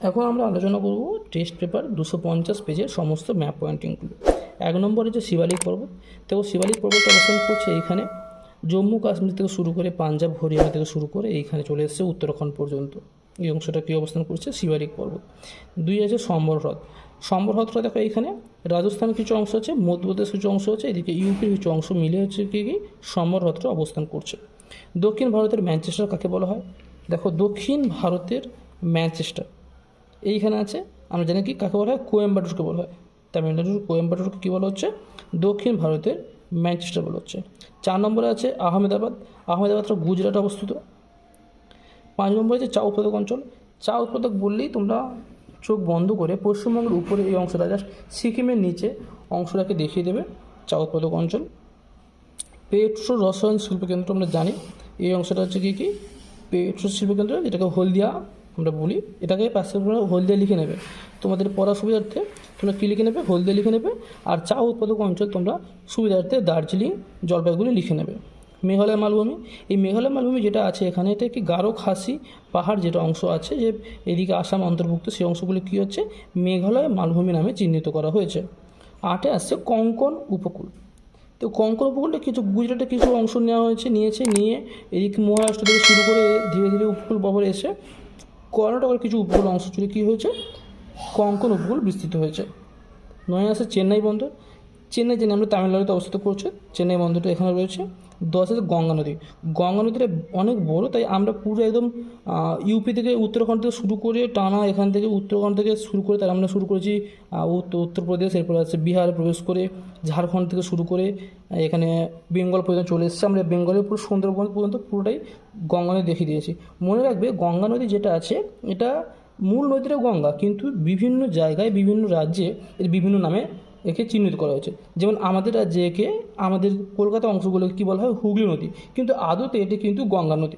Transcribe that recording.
এখন আমরা আলোচনা করব টেস্ট পেপার দুশো পঞ্চাশ পেজের সমস্ত ম্যাপ পয়েন্টিংগুলো এক নম্বরে যে শিবালিক পর্বত, তো শিবালিক পর্বত অবস্থান করছে এইখানে। জম্মু কাশ্মীর থেকে শুরু করে পাঞ্জাব, হরিয়ানা থেকে শুরু করে এইখানে চলে এসেছে উত্তরাখণ্ড পর্যন্ত। এই অংশটা কী অবস্থান করছে? শিবালিক পর্বত। দুই আছে সম্বর হ্রদ সম্বর হ্রদটা দেখো এইখানে। রাজস্থানের কিছু অংশ আছে, মধ্যপ্রদেশ কিছু অংশ আছে, এদিকে ইউপির কিছু অংশ মিলে হচ্ছে কি কি? সম্বর হ্রদটা অবস্থান করছে। দক্ষিণ ভারতের ম্যানচেস্টার কাকে বলা হয়? দেখো দক্ষিণ ভারতের ম্যানচেস্টার। এইখানে আছে, আমরা জানি কি, কাকে বলা হয়? কোয়েম্বাটুরকে বলা হয়। তামিলনাড়ুর কোয়েম্বাটুরকে কী বলা হচ্ছে? দক্ষিণ ভারতের ম্যানচেস্টার বলা হচ্ছে। চার নম্বরে আছে আহমেদাবাদ। আহমেদাবাদটা গুজরাটে অবস্থিত। পাঁচ নম্বরে আছে চা উৎপাদক অঞ্চল। চা উৎপাদক বললেই তোমরা চোখ বন্ধ করে পশ্চিমবঙ্গের উপরে এই অংশটা জাস্ট সিকিমের নিচে অংশটাকে দেখিয়ে দেবে চা উৎপাদক অঞ্চল। পেট্রো রসায়ন শিল্পকেন্দ্র আমরা জানি। এই অংশটা হচ্ছে কি কি? পেট্রো শিল্পকেন্দ্র, যেটাকে হলদিয়া আমরা বলি, এটাকে পাশে তোমরা হলদিয়া লিখে নেবে। তোমাদের পড়া সুবিধার্থে তোমরা কী লিখে নেবে? হলদিয়া লিখে নেবে। আর চা উৎপাদক অঞ্চল তোমরা সুবিধার্থে দার্জিলিং জলপাইগুড়ি লিখে নেবে। মেঘালয় মালভূমি, এই মেঘালয় মালভূমি যেটা আছে, এখানে এটা একটি গারো খাসি পাহাড় যেটা অংশ আছে, যে এদিকে আসাম অন্তর্ভুক্ত, সেই অংশগুলি কী হচ্ছে? মেঘালয় মালভূমি নামে চিহ্নিত করা হয়েছে। আটে আসছে কঙ্কন উপকূল। তো কঙ্কন উপকূলটা কিছু, গুজরাটে কিছু অংশ নেওয়া হয়েছে, নিয়েছে, নিয়ে এদিকে মহারাষ্ট্র থেকে শুরু করে ধীরে ধীরে উপকূল বরাবর এসে কর্ণাটকের কিছু উপকূল অংশ জুড়ে কী হয়েছে? কঙ্কন উপকূল বিস্তৃত হয়েছে। নয় আছে চেন্নাই বন্দর চেন্নাই জেনে আমরা তামিলনাড়ুতে অবস্থিত করছে। চেন্নাই বন্দরটা এখানে রয়েছে। দশ আছে গঙ্গা নদী। গঙ্গা নদীটা অনেক বড়, তাই আমরা পুরো একদম ইউপি থেকে উত্তরাখণ্ড থেকে শুরু করে টানা এখান থেকে উত্তরাখণ্ড থেকে শুরু করে তার আমরা শুরু করেছি উত্তর উত্তরপ্রদেশ, এরপর আছে বিহারে প্রবেশ করে, ঝাড়খণ্ড থেকে শুরু করে, এখানে বেঙ্গল পর্যন্ত চলে এসেছে। আমরা বেঙ্গলের পুরো সুন্দরবন পর্যন্ত পুরোটাই গঙ্গা নদী দেখিয়ে দিয়েছি। মনে রাখবে, গঙ্গা নদী যেটা আছে, এটা মূল নদীটা গঙ্গা, কিন্তু বিভিন্ন জায়গায়, বিভিন্ন রাজ্যে, এর বিভিন্ন নামে একে চিহ্নিত করা হয়েছে। যেমন আমাদের রাজ্যে একে, আমাদের কলকাতা অংশগুলোকে কী বলা হয়? হুগলি নদী। কিন্তু আদতে এটি কিন্তু গঙ্গা নদী।